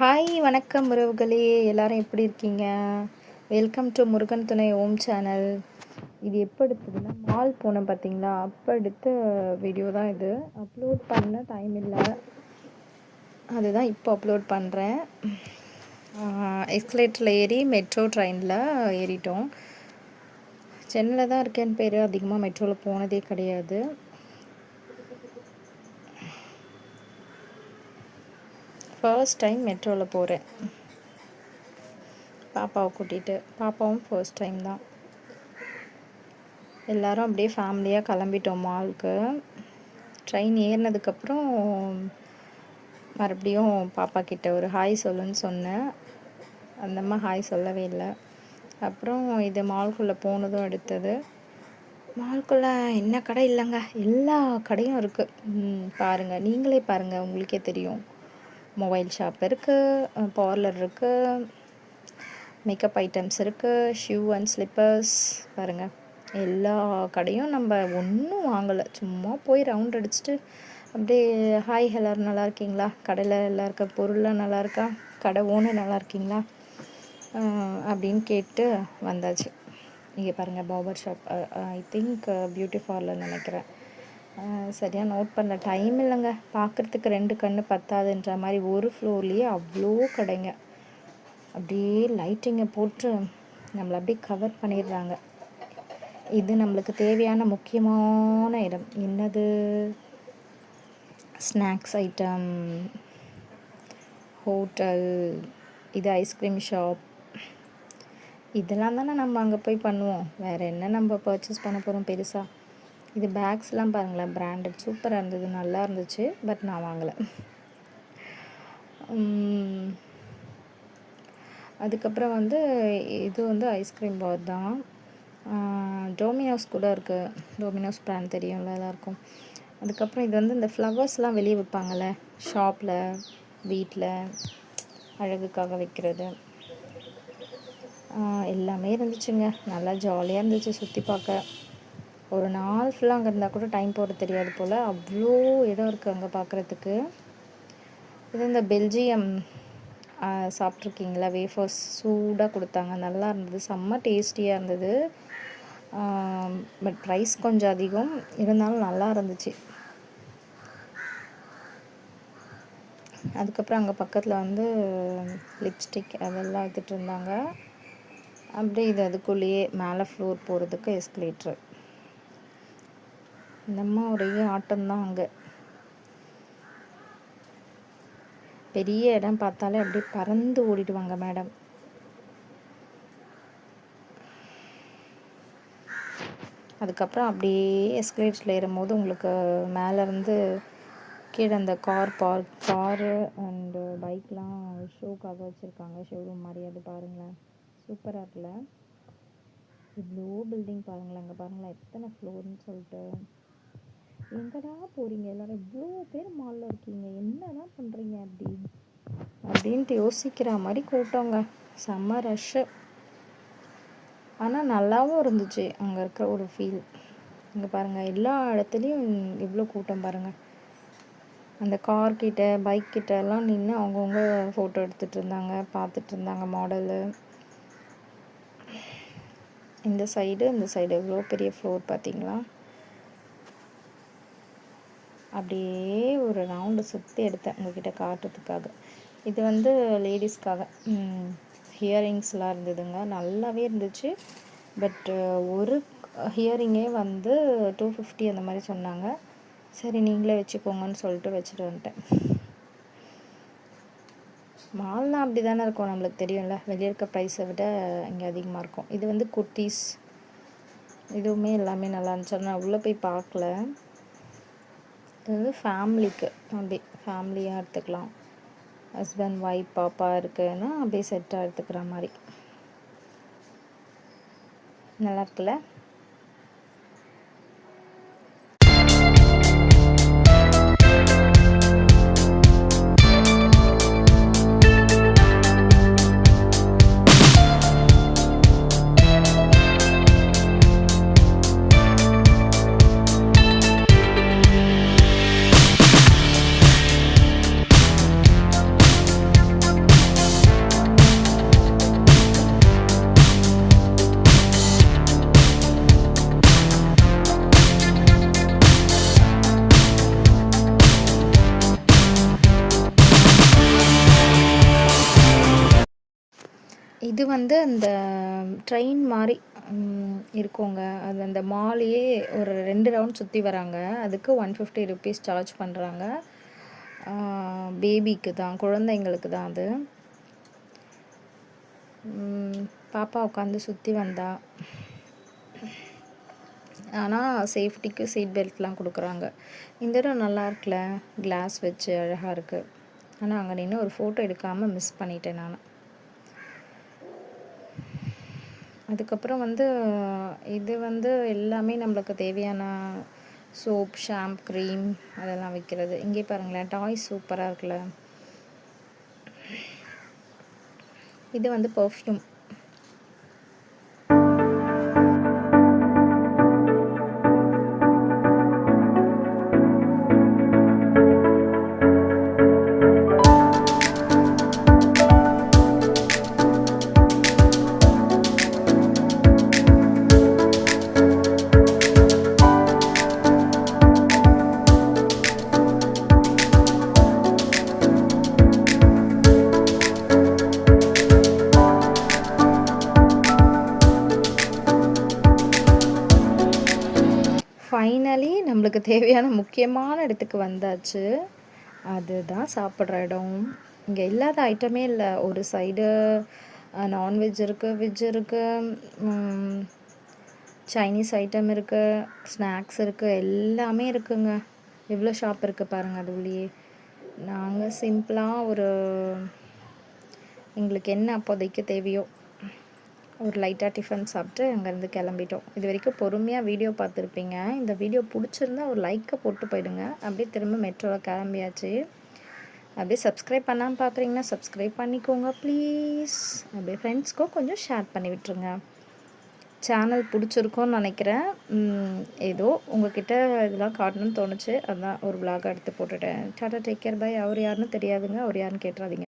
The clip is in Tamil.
ஹாய் வணக்கம் உறவுகளே. எல்லாரும் எப்படி இருக்கீங்க? வெல்கம் டு முருகன் துணை ஓம் சேனல் இது எப்போ எடுத்ததுன்னா மால் போனேன் பார்த்தீங்களா அப்போ எடுத்த வீடியோ தான் இது. அப்லோட் பண்ண டைம் இல்லை. அதுதான் இப்போ அப்லோட் பண்ணுறேன் எஸ்கலேட்டரில் ஏறி மெட்ரோ ட்ரெயினில் ஏறிட்டோம். சென்னையில் தான் இருக்கேன்னு பேர். அதிகமாக மெட்ரோவில் போனதே கிடையாது. ஃபர்ஸ்ட் டைம் மெட்ரோவில் போகிறேன் பாப்பாவை கூட்டிகிட்டு பாப்பாவும் ஃபர்ஸ்ட் டைம் தான். எல்லாரும் அப்படியே ஃபேமிலியாக கிளம்பிட்டோம் மாலுக்கு ட்ரெயின் ஏறினதுக்கப்புறம் மறுபடியும் பாப்பா கிட்ட ஒரு ஹாய் சொல்லுன்னு சொன்னேன். அந்தம்மா ஹாய் சொல்லவே இல்லை. அப்புறம் இது மால்குள்ளே போனதும் எடுத்தது மால்குள்ளே என்ன கடை இல்லைங்க? எல்லா கடையும் இருக்குது பாருங்கள் நீங்களே பாருங்கள் உங்களுக்கே தெரியும். மொபைல் ஷாப் இருக்குது பார்லர் இருக்குது மேக்கப் ஐட்டம்ஸ் இருக்குது ஷூ அண்ட் ஸ்லிப்பர்ஸ் பாருங்கள் எல்லா கடையும் நம்ம ஒன்றும் வாங்கலை. சும்மா போய் ரவுண்ட் அடிச்சுட்டு அப்படியே ஹாய் எல்லோரும் நல்லா இருக்கீங்களா? கடையில் நல்லா இருக்க பொருள்லாம் நல்லா இருக்கா? கடை ஓனர் நல்லா இருக்கீங்களா? அப்படின்னு கேட்டு வந்தாச்சு. இங்கே பாருங்கள் barber shop I think beauty parlour நினைக்கிறேன். சரியாக நோட் பண்ண டைம் இல்லைங்க. பார்க்குறதுக்கு ரெண்டு கண்ணு பத்தாதுன்ற மாதிரி ஒரு ஃப்ளோர்லேயே அவ்வளோ கடைங்க. அப்படியே லைட்டிங்கை போட்டு நம்மளை அப்படியே கவர் பண்ணிடுறாங்க. இது நம்மளுக்கு தேவையான முக்கியமான இடம். என்னது? ஸ்நாக்ஸ் ஐட்டம் ஹோட்டல் இது ஐஸ்கிரீம் ஷாப் இதெல்லாம் தானே நம்ம அங்கே போய் பண்ணுவோம். வேறு என்ன நம்ம பர்ச்சேஸ் பண்ண போகிறோம் பெருசாக இது பேக்ஸ்லாம் பாருங்களேன் பிராண்டட் சூப்பராக இருந்தது நல்லா இருந்துச்சு பட் நான் வாங்கலை. அதுக்கப்புறம் வந்து இது வந்து ஐஸ்கிரீம் பார் தான். டோமினோஸ் கூட இருக்குது டோமினோஸ் பிராண்ட் தெரியும்ல எல்லாருக்கும். அதுக்கப்புறம் இது வந்து இந்த ஃப்ளவர்ஸ்லாம் வெளியே விற்பாங்கள்ல ஷாப்பில் வீட்டில் அழகுக்காக வைக்கிறது. எல்லாமே இருந்துச்சுங்க. நல்லா ஜாலியாக இருந்துச்சு சுற்றி பார்க்க. ஒரு நாள் ஃபுல்லாக அங்கே இருந்தால் கூட டைம் போகிறது தெரியாது போல். அவ்வளோ இடம் இருக்குது அங்கே பார்க்குறதுக்கு இது இந்த பெல்ஜியம் சாப்பிட்ருக்கீங்களா வேஃபர்ஸ் சூடாக கொடுத்தாங்க. நல்லா இருந்தது. செம்ம டேஸ்டியாக இருந்தது. பட் ப்ரைஸ் கொஞ்சம் அதிகம். இருந்தாலும் நல்லா இருந்துச்சு. அதுக்கப்புறம் அங்கே பக்கத்தில் வந்து லிப்ஸ்டிக் அதெல்லாம் எடுத்துகிட்டு இருந்தாங்க. அப்படியே இது அதுக்குள்ளேயே மேலே ஃப்ளோர் போகிறதுக்கு எஸ்கலேட்ரு இந்தம்மா ஒரே ஆட்டம்தான் அங்கே. பெரிய இடம் பார்த்தாலே அப்படியே பறந்து ஓடிடுவாங்க மேடம். அதுக்கப்புறம் அப்படியே எஸ்கலேட்டரில் ஏறும்போது உங்களுக்கு மேலேருந்து கீழே அந்த கார் பார்க் காரு அண்டு பைக்லாம் ஷோக்காக வச்சுருக்காங்க. ஷோரூம் மாதிரி அது பாருங்களேன். சூப்பராக இருக்குல்ல. இவ்வளோ பில்டிங் பாருங்களேன். அங்கே பாருங்களேன் எத்தனை ஃப்ளோர்னு சொல்லிட்டு. எங்கடா போகிறீங்க எல்லோரும் இவ்வளோ பேர் மாலில் இருக்கீங்க. என்னடா பண்ணுறீங்க அப்படி? அப்படின்ட்டு யோசிக்கிற மாதிரி கூட்டங்க செம்ம ரஷ்ஷு ஆனால் நல்லாவும் இருந்துச்சு. அங்கே இருக்கிற ஒரு ஃபீல் இங்கே பாருங்கள் எல்லா இடத்துலையும் இவ்வளோ கூட்டம் பாருங்கள் அந்த கார் கிட்ட பைக் கிட்ட எல்லாம் நின்று அவங்கவுங்க ஃபோட்டோ எடுத்துகிட்டு இருந்தாங்க. பார்த்துட்டு இருந்தாங்க மாடலு இந்த சைடு இந்த சைடு எவ்வளோ பெரிய ஃப்ளோர் பார்த்தீங்களா? அப்படியே ஒரு ரவுண்டு சுற்றி எடுத்தேன் உங்ககிட்ட காட்டுறதுக்காக. இது வந்து லேடிஸ்க்காக ஹியரிங்ஸ்லாம் இருந்ததுங்க. நல்லாவே இருந்துச்சு. பட் ஒரு ஹியரிங்கே வந்து டூ ஃபிஃப்டி அந்த மாதிரி சொன்னாங்க. சரி நீங்களே வச்சுக்கோங்கன்னு சொல்லிட்டு வச்சுட்டு வந்துட்டேன். மால்னால் அப்படி தானே இருக்கும் நம்மளுக்கு தெரியும்ல. வெளியே இருக்க ப்ரைஸை விட இங்கே அதிகமாக இருக்கும். இது வந்து குர்த்திஸ் இதுவுமே எல்லாமே நல்லா இருந்துச்சு. நான் உள்ளே போய் பார்க்கல. இது வந்து ஃபேமிலிக்கு. அப்படி ஃபேமிலியாக எடுத்துக்கலாம். ஹஸ்பண்ட் ஒய்ஃப் பாப்பா இருக்குன்னா அப்படியே செட்டாக எடுத்துக்கிற மாதிரி. நல்லா இருக்குல்ல? இது வந்து அந்த ட்ரெயின் மாதிரி இருக்கோங்க. அது அந்த மாலையே ஒரு ரெண்டு ரவுண்ட் சுற்றி வராங்க. அதுக்கு ஒன் ஃபிஃப்டி ருபீஸ் சார்ஜ் பண்ணுறாங்க பேபிக்கு தான் குழந்தைங்களுக்கு தான் அது. பாப்பா உட்காந்து சுற்றி வந்தா. ஆனால் சேஃப்டிக்கு சீட் பெல்ட்லாம் கொடுக்குறாங்க. இந்த இடம் நல்லா இருக்குல்ல? கிளாஸ் வச்சு அழகாக இருக்குது ஆனால் அங்கே நின்று ஒரு ஃபோட்டோ எடுக்காமல் மிஸ் பண்ணிட்டேன் நான். அதுக்கப்புறம் வந்து இது வந்து எல்லாமே நம்மளுக்கு தேவையான சோப் ஷாம்ப் க்ரீம் அதெல்லாம் வைக்கிறது. இங்கே பாருங்களேன் டாய்ஸ் சூப்பராக இருக்குல்ல. இது வந்து பர்ஃப்யூம் ஃபைனலி நம்மளுக்கு தேவையான முக்கியமான இடத்துக்கு வந்தாச்சு. அதுதான் சாப்பிட்ற இடம். இங்கே இல்லாத ஐட்டமே இல்லை. ஒரு சைடு நான்வெஜ் இருக்குது வெஜ் இருக்குது சைனீஸ் ஐட்டம் இருக்குது ஸ்நாக்ஸ் இருக்குது எல்லாமே இருக்குங்க. எவ்வளோ ஷாப் இருக்குது பாருங்கள் அது உள்ளே நாங்கள் சிம்பிளாக ஒரு எங்களுக்கு என்ன அப்போதைக்கு தேவையோ. ஒரு லைட்டாக டிஃபன் சாப்பிட்டு அங்கேருந்து கிளம்பிட்டோம். இது வரைக்கும் பொறுமையாக வீடியோ பார்த்துருப்பீங்க. இந்த வீடியோ பிடிச்சிருந்தா ஒரு லைக்கை போட்டு போயிடுங்க. அப்படியே திரும்ப மெட்ரோவில் கிளம்பியாச்சு. அப்படியே சப்ஸ்கிரைப் பண்ணாமல் பார்க்குறீங்கன்னா சப்ஸ்கிரைப் பண்ணிக்கோங்க ப்ளீஸ் அப்படியே ஃப்ரெண்ட்ஸ்க்கும் கொஞ்சம் ஷேர் பண்ணி விட்டுருங்க. சேனல் பிடிச்சிருக்கோன்னு நினைக்கிறேன். ஏதோ உங்ககிட்ட இதெல்லாம் காட்டணும்னு தோணுச்சு. அதுதான் ஒரு விளாக் எடுத்து போட்டுட்டேன். டாட்டா டேக் கேர் பை அவர் யாருன்னு தெரியாதுங்க. அவர் யாருன்னு கேட்டுறாதீங்க.